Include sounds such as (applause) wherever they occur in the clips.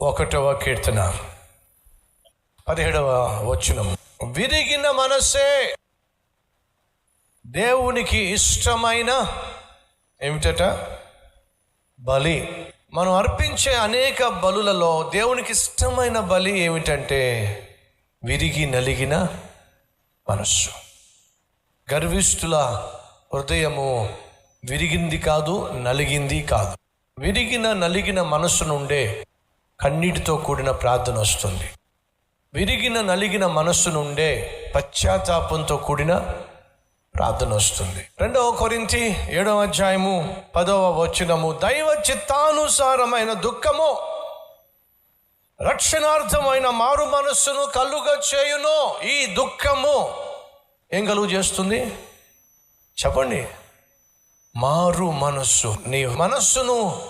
ఒకటవ కీర్తన. పదిహేడవ వచనం. విరిగిన మనసే దేవునికి ఇష్టమైన ఏమిటట? బలి. మనం అర్పించే అనేక బలులలో దేవునికి ఇష్టమైన బలి ఏమిటంటే విరిగి నలిగిన మనస్సు. గర్విష్ఠుల హృదయము విరిగింది కాదు నలిగింది కాదు. విరిగిన నలిగిన మనస్సు నుండే కన్నీటితో కూడిన ప్రార్థన వస్తుంది. విరిగిన నలిగిన మనస్సు నుండే పశ్చాత్తాపంతో కూడిన ప్రార్థన వస్తుంది. రెండవ కొరింతి ఏడవ అధ్యాయము పదవ వచనము దైవ చిత్తానుసారమైన దుఃఖము రక్షణార్థమైన మారు మనస్సును కలుగా చేయును. ఈ దుఃఖము ఏం కలుగు చేస్తుంది? చెప్పండి. మారు మనస్సు. నీ మనస్సును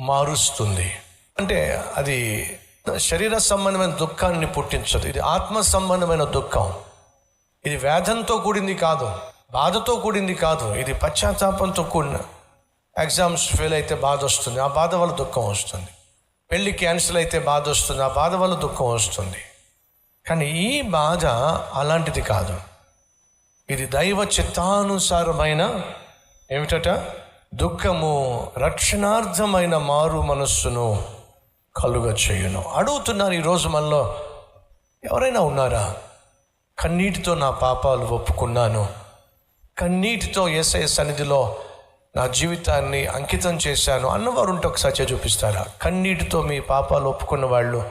మారుస్తుంది. అంటే అది శరీర సంబంధమైన దుఃఖాన్ని పుట్టించదు. ఇది ఆత్మ సంబంధమైన దుఃఖం. ఇది వేదంతో కూడింది కాదు. బాధతో కూడింది కాదు. ఇది పశ్చాత్తాపంతో కూడిన ఎగ్జామ్స్ ఫెయిల్ అయితే బాధ వస్తుంది. ఆ బాధ వల్ల దుఃఖం వస్తుంది. పెళ్ళి క్యాన్సిల్ అయితే బాధ వస్తుంది. ఆ బాధ వల్ల దుఃఖం వస్తుంది. కానీ ఈ బాధ అలాంటిది కాదు. ఇది దైవ చిత్తానుసారమైన ఏమిటట? దుఃఖము రక్షణార్థమైన మారు మనస్సును కలుగ చేయును. అడుగుతున్నారు ఈరోజు మనలో ఎవరైనా ఉన్నారా? కన్నీటితో నా పాపాలు ఒప్పుకున్నాను. కన్నీటితో ఎస్ఐ సన్నిధిలో నా జీవితాన్ని అంకితం చేశాను. అన్నవారు ఉంటే ఒకసారి చూపిస్తారా? కన్నీటితో మీ పాపాలు ఒప్పుకున్న వాళ్ళు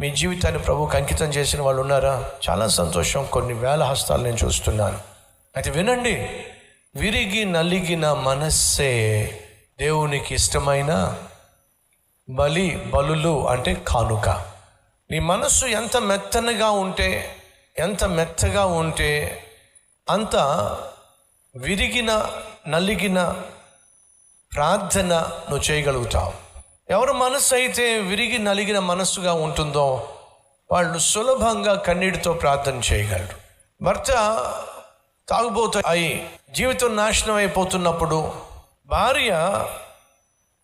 మీ జీవితాన్ని ప్రభువుకి అంకితం చేసిన వాళ్ళు ఉన్నారా? చాలా సంతోషం. కొన్ని వేల హస్తాలు నేను చూస్తున్నాను. అయితే వినండి. విరిగి నలిగిన మనస్సే దేవునికి ఇష్టమైన బలి బలులు అంటే కానుక. నీ మనస్సు ఎంత మెత్తనగా ఉంటే ఎంత మెత్తగా ఉంటే అంత విరిగిన నలిగిన ప్రార్థన నువ్వు చేయగలుగుతావు. ఎవరు మనస్సు అయితే విరిగి నలిగిన మనస్సుగా ఉంటుందో వాళ్ళు సులభంగా కన్నీటితో ప్రార్థన చేయగలరు. భర్త తాగుబోతు అయి జీవితం నాశనం అయిపోతున్నప్పుడు భార్య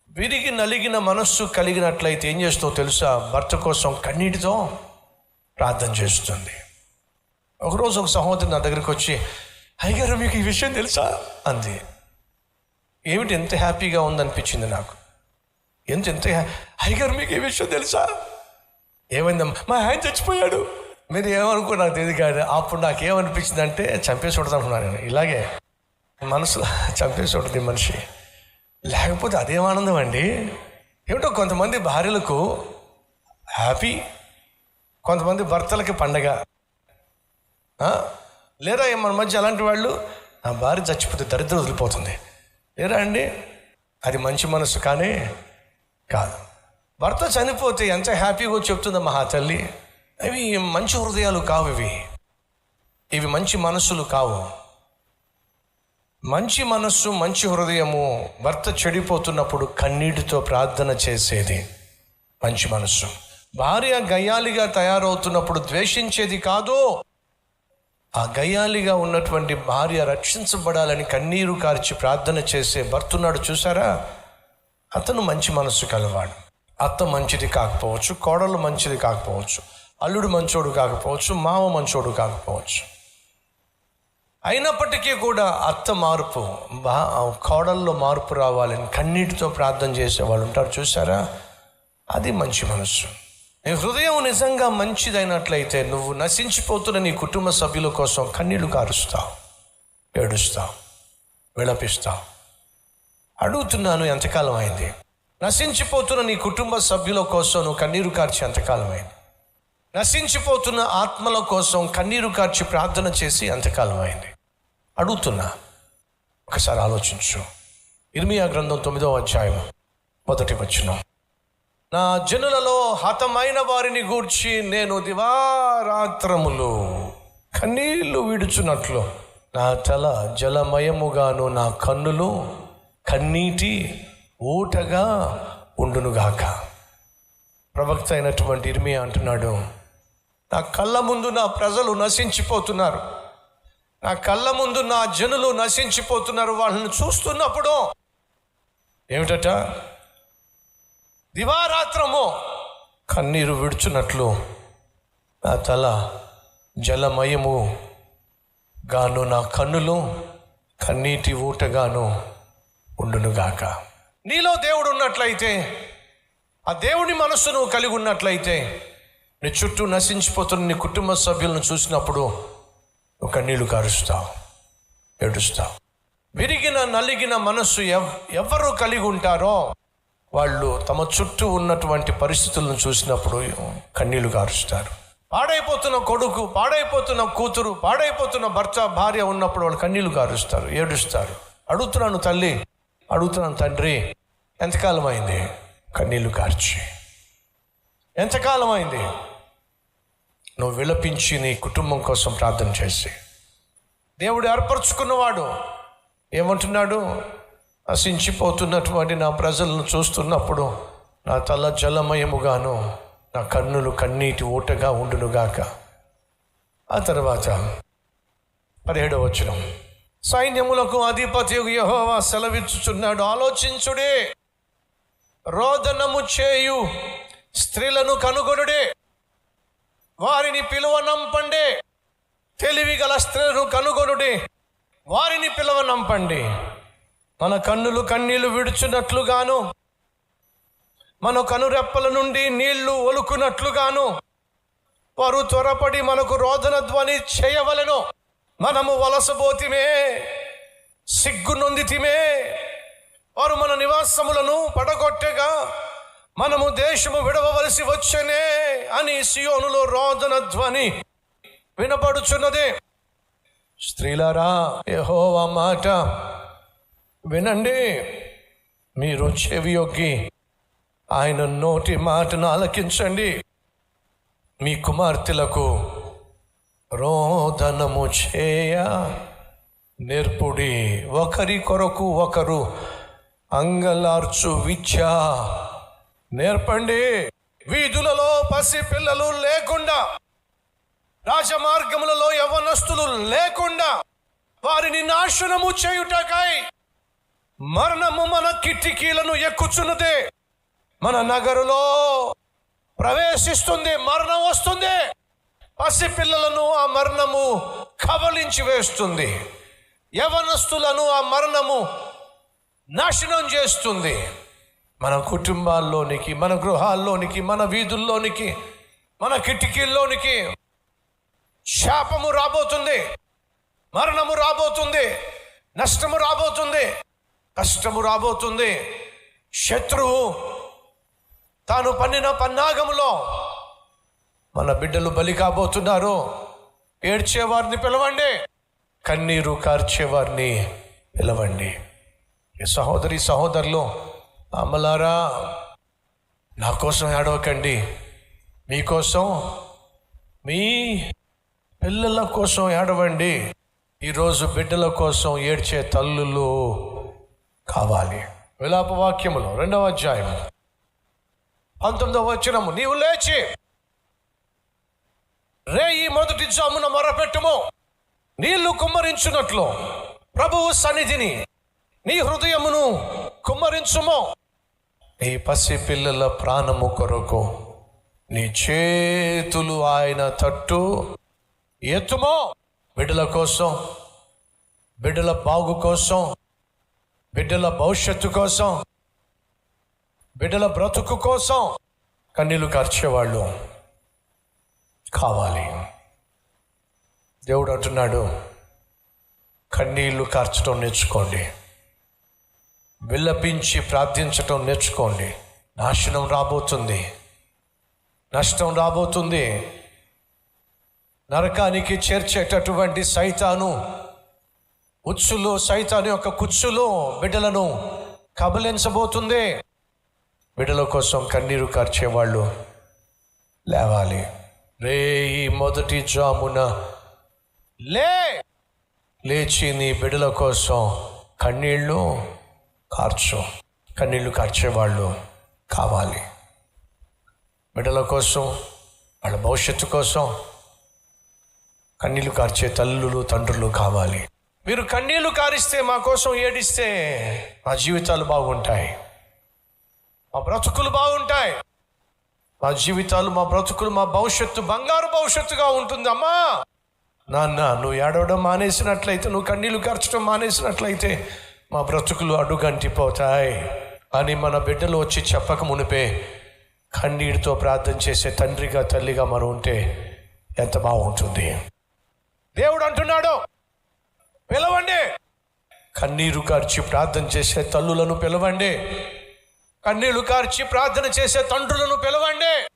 విరిగి నలిగిన మనస్సు కలిగినట్లయితే ఏం చేస్తుందో తెలుసా? భర్త కోసం కన్నీటితో ప్రార్థన చేస్తుంది. ఒకరోజు ఒక సహోదరి నా దగ్గరికి వచ్చి అయ్యగారు మీకు ఈ విషయం తెలుసా? అంది. ఏమిటి ఎంత హ్యాపీగా ఉందనిపించింది నాకు? ఎంత ఎంత హ్యా- అయ్యగారు మీకు ఈ విషయం తెలుసా? ఏమైందమ్మా? మా ఆయన చచ్చిపోయాడు. మీరు ఏమనుకో నాకు తెలియదు కాదు అప్పుడు నాకు ఏమనిపించింది అంటే చంపేసి ఉంటుంది అనుకున్నాను నేను. ఇలాగే మనసులో (laughs) చంపేసి ఉంటుంది మనిషి. లేకపోతే అదేం ఆనందం అండి? ఏమిటో కొంతమంది భార్యలకు హ్యాపీ కొంతమంది భర్తలకి పండగ. లేరా మన మధ్య అలాంటి వాళ్ళు? నా భార్య చచ్చిపోతే దరిద్రం వదిలిపోతుంది. లేరా అండి? అది మంచి మనసు కానీ కాదు. భర్త చనిపోతే ఎంత హ్యాపీగా చెప్తుందమ్మా మహా తల్లి. అవి మంచి హృదయాలు కావు ఇవి. ఇవి మంచి మనస్సులు కావు. మంచి మనస్సు మంచి హృదయము భర్త చెడిపోతున్నప్పుడు కన్నీటితో ప్రార్థన చేసేది మంచి మనస్సు. భార్య గయ్యాలిగా తయారవుతున్నప్పుడు ద్వేషించేది కాదు. ఆ గయ్యాలిగా ఉన్నటువంటి భార్య రక్షించబడాలని కన్నీరు కార్చి ప్రార్థన చేసే భర్తున్నాడు చూసారా? అతను మంచి మనస్సు కలవాడు. అత్త మంచిది కాకపోవచ్చు కోడలు మంచిది కాకపోవచ్చు. అల్లుడు మంచోడు కాకపోవచ్చు మామ మంచోడు కాకపోవచ్చు. అయినప్పటికీ కూడా అత్త మార్పు బా కోడల్లో మార్పు రావాలని కన్నీటితో ప్రార్థన చేసే వాళ్ళు ఉంటారు చూసారా అది మంచి మనసు నీ హృదయం నిజంగా మంచిదైనట్లయితే నువ్వు నశించిపోతున్న నీ కుటుంబ సభ్యుల కోసం కన్నీళ్ళు కారుస్తావు ఏడుస్తావు విలపిస్తావు. అడుగుతున్నాను ఎంతకాలం అయింది? నశించిపోతున్న నీ కుటుంబ సభ్యుల కోసం నువ్వు కన్నీరు కార్చి ఎంతకాలం అయింది? నశించిపోతున్న ఆత్మల కోసం కన్నీరు కార్చి ప్రార్థన చేసి అంతకాలం అయింది. అడుగుతున్నా ఒకసారి ఆలోచించు. ఇర్మియా గ్రంథం తొమ్మిదవ అధ్యాయం మొదటి వచ్చిన నా జనులలో హతమైన వారిని గూర్చి నేను దివారాత్రములు కన్నీళ్ళు విడుచున్నట్లు నా తల జలమయముగాను నా కన్నులు కన్నీటి ఊటగా ఉండునుగాక. ప్రవక్త అయినటువంటి ఇర్మియా అంటున్నాడు నా కళ్ళ ముందు నా ప్రజలు నశించిపోతున్నారు. నా కళ్ళ ముందు నా జనులు నశించిపోతున్నారు. వాళ్ళని చూస్తున్నప్పుడు ఏమిటట? దివారాత్రము కన్నీరు విడుచున్నట్లు నా తల జలమయము గాను నా కన్నులు కన్నీటి ఊటగాను ఉండునుగాక నీలో దేవుడు ఉన్నట్లయితే ఆ దేవుని మనస్సు నువ్వు కలిగి ఉన్నట్లయితే నీ చుట్టూ నశించిపోతున్న నీ కుటుంబ సభ్యులను చూసినప్పుడు ఒక కన్నీళ్ళు కారుస్తావు ఏడుస్తావు విరిగిన నలిగిన మనస్సు ఎవ్ ఎవరు కలిగి ఉంటారో వాళ్ళు తమ చుట్టూ ఉన్నటువంటి పరిస్థితులను చూసినప్పుడు కన్నీళ్ళు కారుస్తారు. పాడైపోతున్న కొడుకు పాడైపోతున్న కూతురు పాడైపోతున్న భర్త భార్య ఉన్నప్పుడు వాళ్ళు కన్నీళ్ళు కారుస్తారు ఏడుస్తారు. అడుగుతున్నాను తల్లి అడుగుతున్నాను తండ్రి ఎంతకాలం అయింది కన్నీళ్ళు కార్చి? ఎంతకాలం అయింది నువ్వు విలపించి నీ కుటుంబం కోసం ప్రార్థన చేసి. దేవుడు ఏర్పరచుకున్నవాడు. ఏమంటున్నాడు? అసించిపోతున్నటువంటి నా ప్రజలను చూస్తున్నప్పుడు నా తల జలమయముగాను నా కన్నులు కన్నీటి ఊటగా ఉండునుగాక. ఆ తర్వాత పదిహేడవ వచనం. సైన్యములకు అధిపతి యహోవా సెలవిచ్చుచున్నాడు ఆలోచించుడే. రోదనము చేయు. స్త్రీలను కనుగొనుడే. వారిని పిలువనంపండి తెలివి గల స్త్రీలను కనుగొనుడే. వారిని పిలువనంపండి మన కన్నులు కన్నీళ్ళు విడుచునట్లుగాను. మన కనురెప్పల నుండి నీళ్ళు ఒలుకున్నట్లుగాను వారు త్వరపడి మనకు రోదన ధ్వని చేయవలెను. మనము వలసపోతిమే సిగ్గు నొందితిమే వారు మన నివాసములను పడగొట్టగా. మనము దేశము విడవవలసి వచ్చనే అని సియోనులో రోదన ధ్వని వినపడుచున్నది. స్త్రీలారా యహోవా మాట వినండి. మీరు చెవియొగ్గి ఆయన నోటి మాటను ఆలకించండి. మీ కుమార్తెలకు రోదనము చేయ నేర్పుడి. ఒకరి కొరకు ఒకరు అంగలార్చు విద్య నేర్పండి. వీధులలో పసి పిల్లలు లేకుండా రాజమార్గములలో యవనస్తులు లేకుండా వారిని నాశనము చేయుటకై మరణము మన కిటికీలను ఎక్కుచున్నదే. మన నగరులో ప్రవేశిస్తుంది మరణం వస్తుంది. పసిపిల్లలను ఆ మరణము కబలించి వేస్తుంది. యవనస్తులను ఆ మరణము నాశనం చేస్తుంది. మన కుటుంబాల్లోనికి మన గృహాల్లోనికి మన వీధుల్లోనికి మన కిటికీల్లోనికి శాపము రాబోతుంది మరణము రాబోతుంది నష్టము రాబోతుంది కష్టము రాబోతుంది. శత్రువు తాను పన్నిన పన్నాగములో మన బిడ్డలు బలి కాబోతున్నారు. ఏడ్చేవారిని పిలవండి కన్నీరు కార్చేవారిని పిలవండి. ఈ సహోదరి సహోదరులు అమ్మలారా నా కోసం ఏడవకండి. మీకోసం మీ పిల్లల కోసం ఏడవండి. ఈరోజు బిడ్డల కోసం ఏడ్చే తల్లులు కావాలి. విలాప వాక్యములు రెండవ అధ్యాయం పంతొమ్మిదవ వచనము నీవు లేచి రే ఈ మొదటి జామున మొరపెట్టుము. నీళ్ళు కుమ్మరించున్నట్లు ప్రభువు సన్నిధిని నీ హృదయమును కుమ్మరించుము. నీ పసి పిల్లల ప్రాణము కొరకు నీ చేతులు ఆయన తట్టు ఎత్తుమో. బిడ్డల కోసం బిడ్డల బాగు కోసం బిడ్డల భవిష్యత్తు కోసం బిడ్డల బ్రతుకు కోసం కన్నీళ్ళు కార్చేవాళ్ళు కావాలి. దేవుడు అంటున్నాడు కన్నీళ్ళు కార్చడం నేర్చుకోండి. విల్లపించి ప్రార్థించటం నేర్చుకోండి. నాశనం రాబోతుంది. నష్టం రాబోతుంది. నరకానికి చేర్చేటటువంటి సైతాను ఉచ్చులో సైతాను యొక్క కుచ్చులో బిడ్డలను కబలించబోతుంది. బిడ్డల కోసం కన్నీరు కార్చేవాళ్ళు లేవాలి. రే ఈ మొదటి జామున లే! లేచి నీ బిడ్డల కోసం కన్నీళ్ళు కార్చు కన్నీళ్ళు కార్చేవాళ్ళు కావాలి. బిడ్డల కోసం వాళ్ళ భవిష్యత్తు కోసం కన్నీళ్ళు కార్చే తల్లులు తండ్రులు కావాలి. మీరు కన్నీళ్ళు కారిస్తే మా కోసం ఏడిస్తే మా జీవితాలు బాగుంటాయి. మా బ్రతుకులు బాగుంటాయి. మా జీవితాలు మా బ్రతుకులు మా భవిష్యత్తు బంగారు భవిష్యత్తుగా ఉంటుంది అమ్మా! నాన్న నువ్వు ఏడవడం మానేసినట్లయితే నువ్వు కన్నీళ్ళు ఖర్చడం మానేసినట్లయితే మా బ్రతుకులు అడుగంటిపోతాయి అని మన బిడ్డలు వచ్చి చెప్పక మునిపే కన్నీటితో ప్రార్థన చేసే తండ్రిగా తల్లిగా మనం ఉంటే ఎంత బాగుంటుంది. దేవుడు అంటున్నాడు పిలవండి. కన్నీరు కార్చి ప్రార్థన చేసే తల్లులను పిలవండి. కన్నీళ్ళు కార్చి ప్రార్థన చేసే తండ్రులను పిలవండి.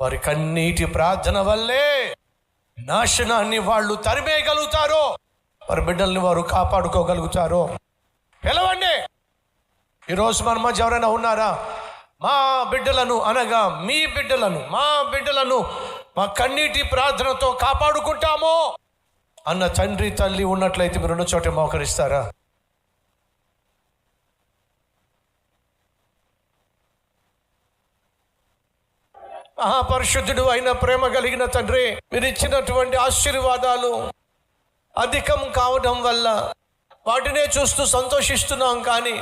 వారి కన్నీటి ప్రార్థన వల్లే నాశనాన్ని వాళ్ళు తరిమేయగలుగుతారో. వారి బిడ్డల్ని వారు కాపాడుకోగలుగుతారో. పిలవండి. ఈరోజు మన మధ్య ఎవరైనా ఉన్నారా? మా బిడ్డలను అనగా మీ బిడ్డలను మా బిడ్డలను మా కన్నీటి ప్రార్థనతో కాపాడుకుంటాము. అన్న తండ్రి తల్లి ఉన్నట్లయితే మీరు ఉన్న చోట మోకరిస్తారా? మహాపరిశుద్ధుడు అయిన ప్రేమ కలిగిన తండ్రి మీరు ఇచ్చినటువంటి ఆశీర్వాదాలు అధికం కావడం వల్ల వాటినే చూస్తూ సంతోషిస్తున్నాం కానీ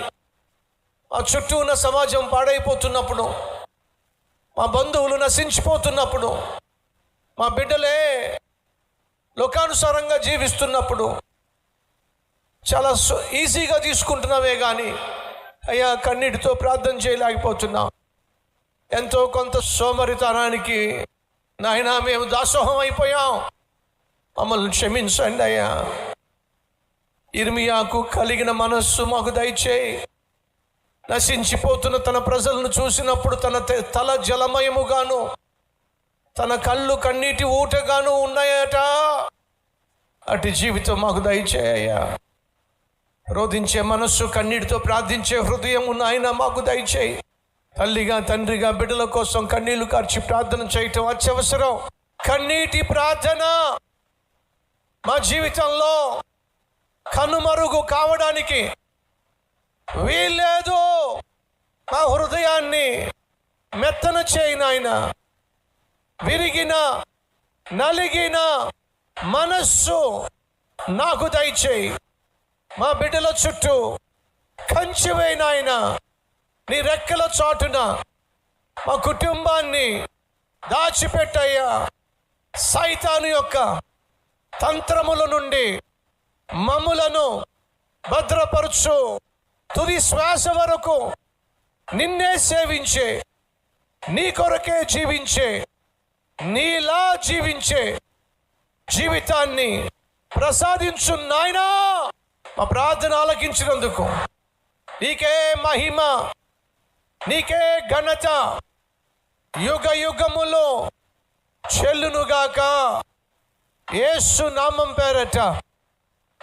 మా చుట్టూ ఉన్న సమాజం పాడైపోతున్నప్పుడు మా బంధువులు నశించిపోతున్నప్పుడు మా బిడ్డలే లోకానుసారంగా జీవిస్తున్నప్పుడు చాలా ఈజీగా తీసుకుంటున్నామే కానీ అయ్యా కన్నీటితో ప్రార్థన చేయలేకపోతున్నాం. ఎంతో కొంత సోమరితనానికి నాయన మేము దాసోహం అయిపోయాం. మమ్మల్ని క్షమించండి అయ్యా. ఇర్మియాకు కలిగిన మనస్సు మాకు దయచేయి. నశించిపోతున్న తన ప్రజలను చూసినప్పుడు తన తల జలమయముగాను తన కళ్ళు కన్నీటి ఊటగాను ఉన్నాయట. అటు జీవితం మాకు దయచేయ్యా రోధించే మనస్సు కన్నీటితో ప్రార్థించే హృదయం ఉన్న ఆయన మాకు దయచేయి. తల్లిగా తండ్రిగా బిడ్డల కోసం కన్నీళ్ళు కార్చి ప్రార్థన చేయటం అత్యవసరం. కన్నీటి ప్రార్థన మా జీవితంలో కనుమరుగు కావడానికి వీల్లేదు. మా హృదయాన్ని మెత్తన చేయి నాయన విరిగిన నలిగిన మనస్సు నాకు దయచేయి. మా బిడ్డల చుట్టూ కంచివేనాయన నీ రెక్కల చాటున మా కుటుంబాన్ని దాచిపెట్టయ్యా. సైతాను యొక్క తంత్రముల నుండి మమ్ములను భద్రపరచు తుది శ్వాస వరకు నిన్నే సేవించే నీ కొరకే జీవించే నీలా జీవించే జీవితాన్ని ప్రసాదించు నాయనా. మా ప్రార్థన ఆలకించినందుకు నీకే మహిమ నీకే ఘనత యుగ యుగములో చెల్లునుగాక. ఏసు నామం పేరట.